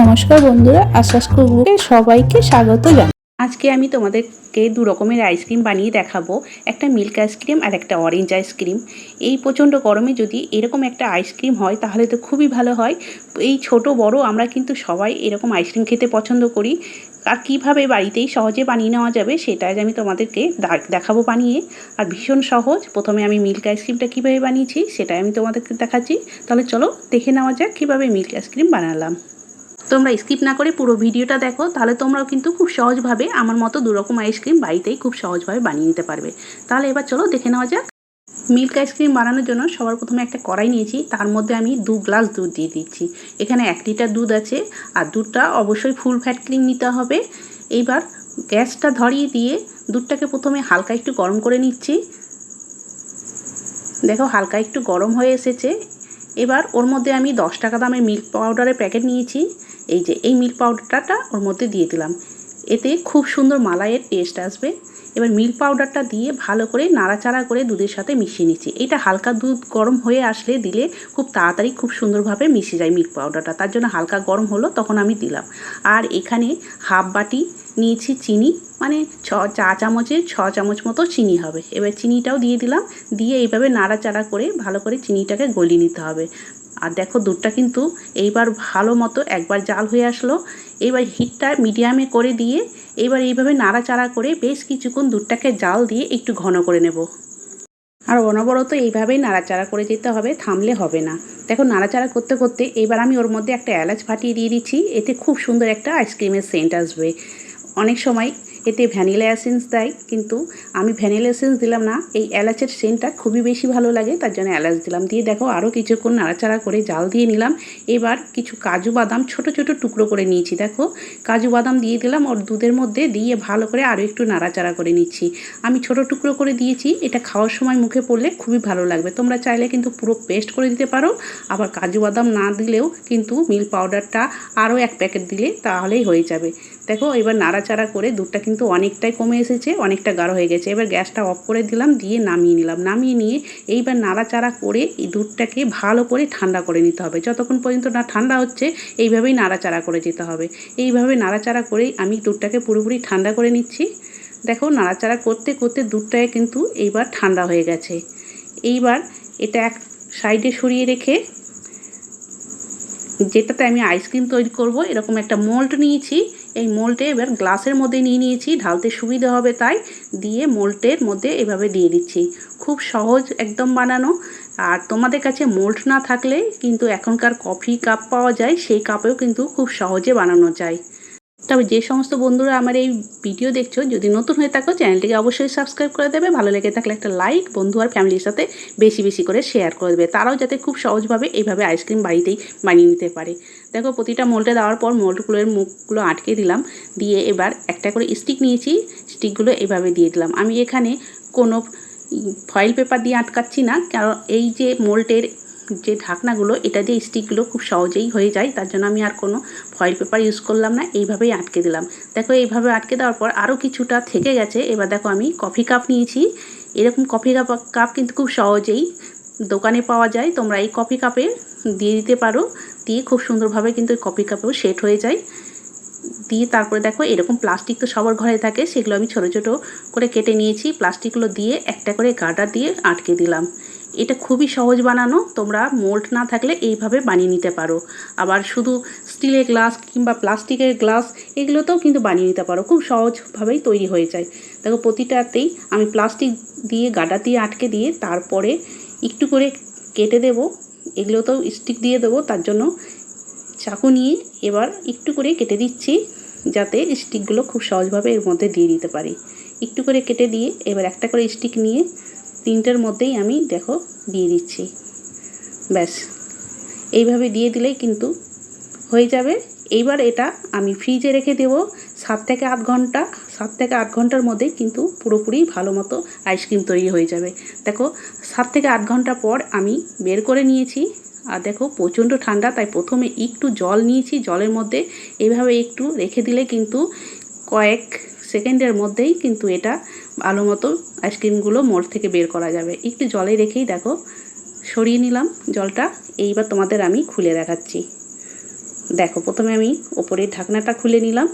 নমস্কার বন্ধুরা আশ্বাস কুকুরকে সবাইকে স্বাগত জানাই। আজকে আমি তোমাদেরকে দু রকমের আইসক্রিম বানিয়ে দেখাবো, একটা মিল্ক আইসক্রিম আর একটা অরেঞ্জ আইসক্রিম। এই প্রচণ্ড গরমে যদি এরকম একটা আইসক্রিম হয়, তাহলে তো খুবই ভালো হয়। এই ছোট বড় আমরা কিন্তু সবাই এরকম আইসক্রিম খেতে পছন্দ করি। আর কীভাবে বাড়িতেই সহজে বানিয়ে নেওয়া যাবে, সেটা আজ আমি তোমাদেরকে দেখাবো বানিয়ে। আর ভীষণ সহজ, প্রথমে আমি মিল্ক আইসক্রিমটা কীভাবে বানিয়েছি, সেটাই আমি তোমাদেরকে দেখাচ্ছি। তাহলে চলো দেখে নেওয়া যাক কীভাবে মিল্ক আইসক্রিম বানালাম। তোমরা স্কিপ না করে পুরো ভিডিওটা দেখো, তাহলে তোমরাও কিন্তু খুব সহজভাবে আমার মতো দুরকম আইসক্রিম বাড়িতেই খুব সহজভাবে বানিয়ে নিতে পারবে। তাহলে এবার চলো দেখে নেওয়া যাক। মিল্ক আইসক্রিম বানানোর জন্য সবার প্রথমে একটা কড়াই নিয়েছি, তার মধ্যে আমি দু গ্লাস দুধ দিয়ে দিচ্ছি। এখানে এক লিটার দুধ আছে, আর দুধটা অবশ্যই ফুল ফ্যাট ক্রিম নিতে হবে। এইবার গ্যাসটা ধরিয়ে দিয়ে দুধটাকে প্রথমে হালকা একটু গরম করে নিচ্ছি। দেখো হালকা একটু গরম হয়ে এসেছে। এবার ওর মধ্যে আমি দশ টাকা দামের মিল্ক পাউডারের প্যাকেট নিয়েছি। এই যে, এই মিল্ক পাউডারটা ওর মধ্যে দিয়ে দিলাম। এতে খুব সুন্দর মালাইয়ের টেস্ট আসবে। এবার মিল্ক পাউডারটা দিয়ে ভালো করে নাড়াচাড়া করে দুধের সাথে মিশিয়ে নিচ্ছি। এটা হালকা দুধ গরম হয়ে আসলে দিলে খুব তাড়াতাড়ি খুব সুন্দরভাবে মিশে যায় মিল্ক পাউডারটা তার জন্য হালকা গরম হলো, তখন আমি দিলাম। আর এখানে হাফ বাটি নিয়েছি চিনি মানে ছ, চা চামচের ছ চামচ মতো চিনি হবে। এবার চিনিটাও দিয়ে দিলাম। দিয়ে এইভাবে নাড়াচাড়া করে ভালো করে চিনিটাকে গলিয়ে নিতে হবে। আর দেখো দুধটা কিন্তু এইবার ভালো মতো একবার জাল হয়ে আসলো। এইবার হিটটা মিডিয়ামে করে দিয়ে এইবার এইভাবে নাড়াচাড়া করে বেশ কিছুক্ষণ দুধটাকে জাল দিয়ে একটু ঘন করে নেব। আর অনবরত এইভাবেই নাড়াচাড়া করে যেতে হবে, থামলে হবে না। দেখো নাড়াচাড়া করতে করতে এবার আমি ওর মধ্যে একটা এলাচ ফাটিয়ে দিয়ে দিচ্ছি, এতে খুব সুন্দর একটা আইসক্রিমের সেন্ট আসবে। অনেক সময় এতে ভ্যানিলা এসেন্স দেয়, কিন্তু আমি ভ্যানিলা এসেন্স দিলাম না। এই এলাচের সেন্টটা খুবই বেশি ভালো লাগে, তার জন্য এলাচ দিলাম। দিয়ে দেখো আরও কিছুক্ষণ নাড়াচাড়া করে জাল দিয়ে নিলাম। এবার কিছু কাজু বাদাম ছোট ছোট টুকরো করে নিয়েছি, দেখো। কাজু বাদাম দিয়ে দিলাম ওর দুধের মধ্যে, দিয়ে ভালো করে আরও একটু নাড়াচাড়া করে নিচ্ছি। আমি ছোট টুকরো করে দিয়েছি, এটা খাওয়ার সময় মুখে পড়লে খুবই ভালো লাগবে। তোমরা চাইলে কিন্তু পুরো পেস্ট করে দিতে পারো, আবার কাজু বাদাম না দিলেও কিন্তু মিল্ক পাউডারটা আরও এক প্যাকেট দিলে তাহলেই হয়ে যাবে। দেখো এবার নাড়াচাড়া করে দুধটা কিন্তু অনেকটাই কমে এসেছে, অনেকটা গাঢ় হয়ে গেছে। এবার গ্যাসটা অফ করে দিলাম, দিয়ে নামিয়ে নিলাম। নামিয়ে নিয়ে এইবার নাড়াচাড়া করে এই দুধটাকে ভালো করে ঠান্ডা করে নিতে হবে। যতক্ষণ পর্যন্ত না ঠান্ডা হচ্ছে, এইভাবেই নাড়াচাড়া করে যেতে হবে। এইভাবে নাড়াচাড়া করেই আমি দুধটাকে পুরোপুরি ঠান্ডা করে নিচ্ছি। দেখো, নাড়াচাড়া করতে করতে দুধটায় কিন্তু এইবার ঠান্ডা হয়ে গেছে। এইবার এটা এক সাইডে সরিয়ে রেখে যেটাতে আমি আইসক্রিম তৈরি করব, এরকম একটা মোল্ড নিয়েছি। এই মোল্টে এবার গ্লাসের মধ্যে নিয়ে নিয়েছি, ঢালতে সুবিধা হবে তাই দিয়ে মোল্টের মধ্যে এভাবে দিয়ে দিচ্ছি। খুব সহজ একদম বানানো। আর তোমাদের কাছে মোল্ট না থাকলে কিন্তু এখনকার কফি কাপ পাওয়া যায়, সেই কাপেও কিন্তু খুব সহজে বানানো যায়। তবে যে সমস্ত বন্ধুরা আমার এই ভিডিও দেখছ, যদি নতুন হয়ে থাকো, চ্যানেলটিকে অবশ্যই সাবস্ক্রাইব করে দেবে। ভালো লেগে থাকলে একটা লাইক বন্ধু আর ফ্যামিলির সাথে বেশি বেশি করে শেয়ার করে দেবে। তারাও যাতে খুব সহজভাবে এইভাবে আইসক্রিম বাড়িতেই বানিয়ে নিতে পারে। দেখো, প্রতিটা মোল্টে দেওয়ার পর মোল্টগুলোর মুখগুলো আটকে দিলাম। দিয়ে এবার একটা করে স্টিক নিয়েছি। স্টিকগুলো এভাবে দিয়ে দিলাম। আমি এখানে কোনো ফয়েল পেপার দিয়ে আটকাচ্ছি না। কারণ এই যে মোল্টের যে ঢাকনাগুলো, এটা দিয়ে স্টিকগুলো খুব সহজেই হয়ে যায়, তার জন্য আমি আর কোনো ফয়েল পেপার ইউজ করলাম না, এইভাবেই আটকে দিলাম। দেখো, এইভাবে আটকে দেওয়ার পর আরও কিছুটা থেকে গেছে। এবার দেখো, আমি কফি কাপ নিয়েছি। এরকম কফি কাপ কাপ কিন্তু খুব সহজেই দোকানে পাওয়া যায়। তোমরা এই কফি কাপে দিয়ে দিতে পারো। দিয়ে খুব সুন্দরভাবে কিন্তু এই কফি কাপেও সেট হয়ে যায়। দিয়ে তারপরে দেখো, এরকম প্লাস্টিক তো সবার ঘরে থাকে, সেগুলো আমি ছোট ছোট করে কেটে নিয়েছি। প্লাস্টিকগুলো দিয়ে একটা করে গার্ডার দিয়ে আটকে দিলাম। এটা খুবই সহজ বানানো, তোমরা মোল্ড না থাকলে এইভাবে বানিয়ে নিতে পারো। আবার শুধু স্টিলের গ্লাস কিংবা প্লাস্টিকের গ্লাস এগুলোতেও কিন্তু বানিয়ে নিতে পারো। খুব সহজভাবেই তৈরি হয়ে যায়। দেখো, প্রতিটাতেই আমি প্লাস্টিক দিয়ে গাডা দিয়ে আটকে দিয়ে তারপরে একটু করে কেটে দেব। এগুলোতেও স্টিক দিয়ে দেবো। তার জন্য চাকু নিয়ে এবার একটু করে কেটে দিচ্ছি, যাতে স্টিকগুলো খুব সহজভাবে এর মধ্যে দিয়ে দিতে পারি। একটু করে কেটে দিয়ে এবার একটা করে স্টিক নিয়ে তিনটের মধ্যেই আমি, দেখো, দিয়ে দিচ্ছি। ব্যাস। এইভাবে দিয়ে দিলেই কিন্তু হয়ে যাবে। এইবার এটা আমি ফ্রিজে রেখে দেবো। সাত থেকে আট ঘণ্টা, সাত থেকে আট ঘণ্টার মধ্যে কিন্তু পুরোপুরি ভালো মতো আইসক্রিম তৈরি হয়ে যাবে। দেখো, সাত থেকে আট ঘণ্টা পর আমি বের করে নিয়েছি। আর দেখো, প্রচণ্ড ঠান্ডা, তাই প্রথমে একটু জল নিয়েছি। জলের মধ্যে এইভাবে একটু রেখে দিলে কিন্তু কয়েক সেকেন্ডের মধ্যেই কিন্তু এটা ভালো মতো আইসক্রিমগুলো মোড় থেকে বের করা যাবে। একটু জলে রেখেই দেখো, সরিয়ে নিলাম জলটা। এইবার তোমাদের আমি খুলে দেখাচ্ছি। দেখো, প্রথমে আমি ওপরের ঢাকনাটা খুলে নিলাম।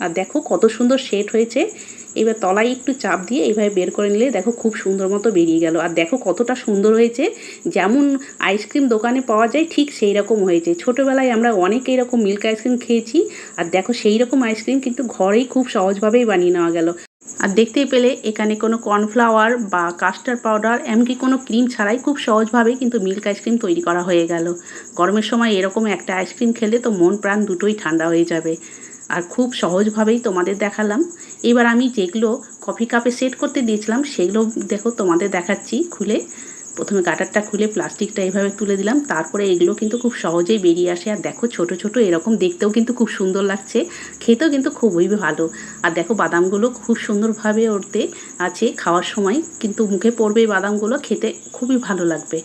আর দেখো কত সুন্দর সেট হয়েছে। এবার তলায় একটু চাপ দিয়ে এইভাবে বের করে নিলে দেখো খুব সুন্দর মতো বেরিয়ে গেল। আর দেখো কতটা সুন্দর হয়েছে, যেমন আইসক্রিম দোকানে পাওয়া যায় ঠিক সেই রকম হয়েছে। ছোটোবেলায় আমরা অনেক এরকম মিল্ক আইসক্রিম খেয়েছি, আর দেখো সেই রকম আইসক্রিম কিন্তু ঘরেই খুব সহজভাবেই বানিয়ে নেওয়া গেল। আর দেখতেই পেলে এখানে কোনো কর্নফ্লাওয়ার বা কাস্টার্ড পাউডার, এমনকি কোনো ক্রিম ছাড়াই খুব সহজভাবেই কিন্তু মিল্ক আইসক্রিম তৈরি করা হয়ে গেল। গরমের সময় এরকম একটা আইসক্রিম খেলে তো মন প্রাণ দুটোই ঠান্ডা হয়ে যাবে। আর খুব সহজভাবেই তোমাদের দেখালাম। এবার আমি যেগুলো কফি কাপে সেট করতে দিয়েছিলাম, সেগুলো দেখো তোমাদের দেখাচ্ছি খুলে। প্রথমে গাটারটা খুলে প্লাস্টিকটা এইভাবে তুলে দিলাম, তারপরে এগুলো কিন্তু খুব সহজেই বেরিয়ে আসে। আর দেখো ছোট ছোট এরকম দেখতেও কিন্তু খুব সুন্দর লাগছে, খেতেও কিন্তু খুবই ভালো। আর দেখো বাদামগুলো খুব সুন্দরভাবে ওরতে আছে খাওয়ার সময়, কিন্তু মুখে পড়বে এই বাদামগুলো, খেতে খুবই ভালো লাগবে।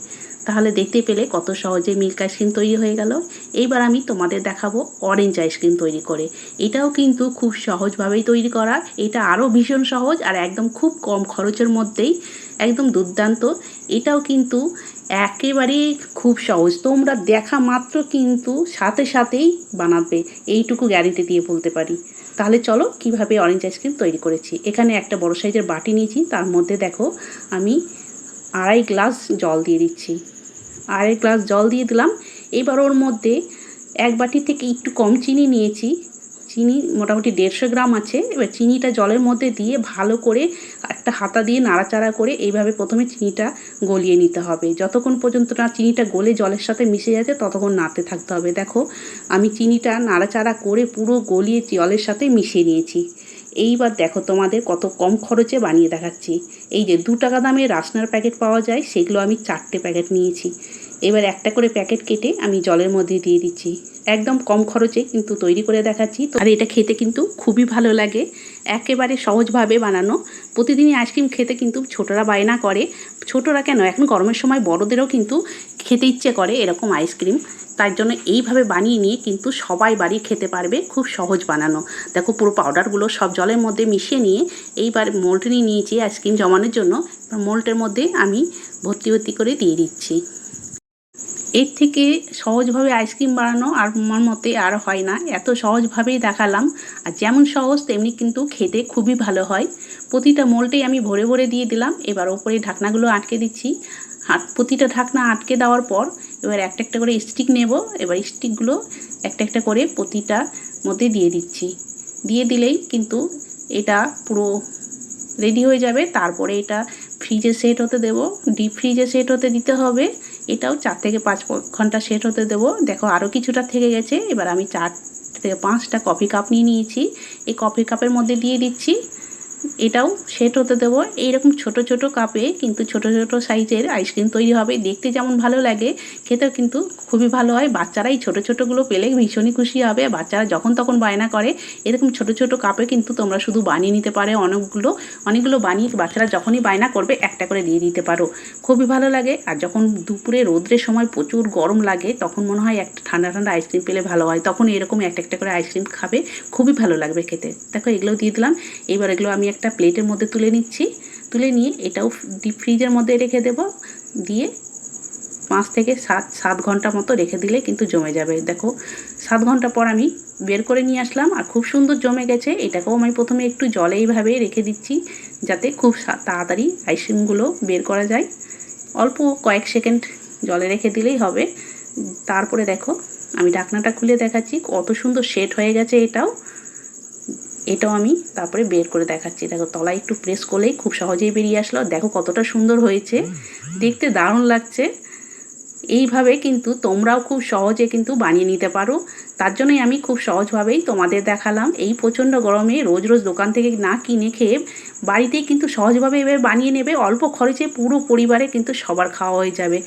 তাহলে দেখতে পেলে কত সহজে মিল্ক আইসক্রিম তৈরি হয়ে গেল। এইবার আমি তোমাদের দেখাবো অরেঞ্জ আইসক্রিম তৈরি করে। এটাও কিন্তু খুব সহজভাবেই তৈরি করা। এটা আরও ভীষণ সহজ আর একদম খুব কম খরচের মধ্যেই একদম দুর্দান্ত। এটাও কিন্তু একেবারে খুব সহজ। তোমরা দেখা মাত্র কিন্তু সাথে সাথেই বানাবে। এইটুকু গ্যারেন্টি দিয়ে বলতে পারি। তাহলে চলো কীভাবে অরেঞ্জ আইসক্রিম তৈরি করেছি। এখানে একটা বড় সাইজের বাটি নিয়েছি। তার মধ্যে দেখো আমি আড়াই গ্লাস জল দিয়ে দিচ্ছি। আড়াই গ্লাস জল দিয়ে দিলাম। এবার ওর মধ্যে এক বাটি থেকে একটু কম চিনি নিয়েছি। চিনি মোটামুটি দেড়শো গ্রাম আছে। এবার চিনিটা জলের মধ্যে দিয়ে ভালো করে একটা হাতা দিয়ে নাড়াচাড়া করে এইভাবে প্রথমে চিনিটা গলিয়ে নিতে হবে। যতক্ষণ পর্যন্ত না চিনিটা গলে জলের সাথে মিশে যাচ্ছে, ততক্ষণ নাড়তে থাকতে হবে। দেখো, আমি চিনিটা নাড়াচাড়া করে পুরো গলিয়ে জলের সাথে মিশিয়ে নিয়েছি। এইবার দেখো তোমাদের কত কম খরচে বানিয়ে দেখাচ্ছি। এই যে দু টাকা দামে রাসনার প্যাকেট পাওয়া যায়, সেগুলো আমি চারটে প্যাকেট নিয়েছি। এবার একটা করে প্যাকেট কেটে আমি জলের মধ্যে দিয়ে দিচ্ছি। একদম কম খরচে কিন্তু তৈরি করে দেখাচ্ছি। আর এটা খেতে কিন্তু খুবই ভালো লাগে। একেবারে সহজভাবে বানানো। প্রতিদিনই আইসক্রিম খেতে কিন্তু ছোটরা বায়না করে। ছোটরা কেন? এখন গরমের সময় বড়দেরও কিন্তু খেতে ইচ্ছে করে এরকম আইসক্রিম। তার জন্য এইভাবে বানিয়ে নিয়ে কিন্তু সবাই বাড়ি খেতে পারবে খুব সহজ বানানো। দেখো পুরো পাউডারগুলো সব জলের মধ্যে মিশিয়ে নিয়ে এইবার মোল্ট নিয়ে নিয়েছি আইসক্রিম জমানোর জন্য। মোল্টের মধ্যে আমি ভর্তি ভর্তি করে দিয়ে দিচ্ছি। এর থেকে সহজভাবে আইসক্রিম বানানো আর আমার মতে আর হয় না। এত সহজভাবেই দেখালাম। আর যেমন সহজ, তেমনি কিন্তু খেতে খুবই ভালো হয়। প্রতিটা মোলটেই আমি ভরে ভরে দিয়ে দিলাম। এবার ওপরে ঢাকনাগুলো আটকে দিচ্ছি। আর প্রতিটা ঢাকনা আটকে দেওয়ার পর এবার একটা একটা করে স্টিক নেব। এবার স্টিকগুলো একটা একটা করে প্রতিটা মধ্যে দিয়ে দিচ্ছি। দিয়ে দিলেই কিন্তু এটা পুরো রেডি হয়ে যাবে। তারপরে এটা ফ্রিজে সেট হতে দেবো। ডিপ ফ্রিজে সেট হতে দিতে হবে। এটাও চার থেকে পাঁচ ঘণ্টা সেট হতে দেবো। দেখো আরও কিছুটা থেকে গেছে। এবার আমি চার থেকে পাঁচটা কফি কাপ নিয়ে নিয়েছি। এই কফি কাপের মধ্যে দিয়ে দিচ্ছি। এটাও সেট হতে দেবো। এইরকম ছোট ছোট কাপে কিন্তু ছোট ছোট সাইজের আইসক্রিম তৈরি হবে। দেখতে যেমন ভালো লাগে, খেতেও কিন্তু খুবই ভালো হয়। বাচ্চারা এই ছোটো ছোটোগুলো পেলে ভীষণই খুশি হবে। বাচ্চারা যখন তখন বায়না করে। এরকম ছোট ছোট কাপে কিন্তু তোমরা শুধু বানিয়ে নিতে পারে অনেকগুলো অনেকগুলো বানিয়ে বাচ্চারা যখনই বায়না করবে একটা করে দিয়ে দিতে পারো। খুবই ভালো লাগে। আর যখন দুপুরে রোদ্রের সময় প্রচুর গরম লাগে, তখন মনে হয় একটা ঠান্ডা ঠান্ডা আইসক্রিম পেলে ভালো হয়। তখন এরকম একটা একটা করে আইসক্রিম খাবে, খুবই ভালো লাগবে খেতে। দেখো এগুলো দিয়ে দিলাম। এবার এগুলো আমি একটা প্লেটের মধ্যে তুলে নিচ্ছি। তুলে নিয়ে এটাও ডিপ ফ্রিজের মধ্যে রেখে দেব। দিয়ে পাঁচ থেকে সাত সাত ঘণ্টা মতো রেখে দিলে কিন্তু জমে যাবে। দেখো, সাত ঘণ্টা পর আমি বের করে নিয়ে আসলাম আর খুব সুন্দর জমে গেছে। এটাকেও আমি প্রথমে একটু জলে এইভাবে রেখে দিচ্ছি যাতে খুব তাড়াতাড়ি আইসক্রিমগুলো বের করা যায়। অল্প কয়েক সেকেন্ড জলে রেখে দিলেই হবে। তারপরে দেখো, আমি ঢাকনাটা খুলে দেখাচ্ছি। কত সুন্দর সেট হয়ে গেছে এটাও। এটাও আমি তারপরে বের করে দেখাচ্ছি। দেখো, তলায় একটু প্রেস করলেই খুব সহজেই বেরিয়ে আসলো। দেখো কতটা সুন্দর হয়েছে। দেখতে দারুণ লাগছে। এইভাবে কিন্তু তোমরাও খুব সহজে কিন্তু বানিয়ে নিতে পারো। তার জন্যই আমি খুব সহজভাবেই তোমাদের দেখালাম। এই প্রচণ্ড গরমে রোজ রোজ দোকান থেকে না কিনে খেয়ে বাড়িতেই কিন্তু সহজভাবে এবার বানিয়ে নেবে। অল্প খরচে পুরো পরিবারে কিন্তু সবার খাওয়া হয়ে যাবে।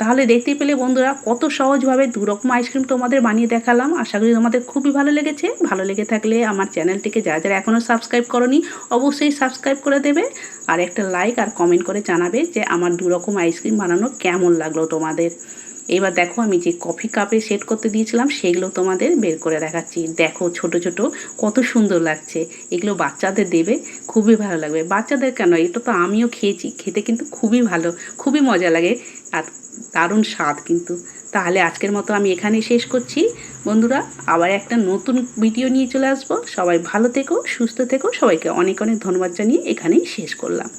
তাহলে দেখতে পেলে বন্ধুরা, কত সহজভাবে দু রকম আইসক্রিম তোমাদের বানিয়ে দেখালাম। আশা করি তোমাদের খুবই ভালো লেগেছে। ভালো লেগে থাকলে আমার চ্যানেলটিকে যারা যারা এখনও সাবস্ক্রাইব করনি, অবশ্যই সাবস্ক্রাইব করে দেবে। আর একটা লাইক আর কমেন্ট করে জানাবে যে আমার দু রকম আইসক্রিম বানানো কেমন লাগল তোমাদের। এবার দেখো আমি যে কফি কাপে সেট করতে দিয়েছিলাম, সেগুলো তোমাদের বের করে দেখাচ্ছি। দেখো ছোট ছোট, কত সুন্দর লাগছে। এগুলো বাচ্চাদের দেবে, খুবই ভালো লাগবে। বাচ্চাদের কেন? এটা তো আমিও খেয়েছি। খেতে কিন্তু খুবই ভালো, খুবই মজা লাগে আর দারুণ স্বাদ কিন্তু। তাহলে আজকের মতো আমি এখানেই শেষ করছি। বন্ধুরা, আবার একটা নতুন ভিডিও নিয়ে চলে আসব। সবাই ভালো থেকো, সুস্থ থেকো। সবাইকে অনেক অনেক ধন্যবাদ জানিয়ে এখানেই শেষ করলাম।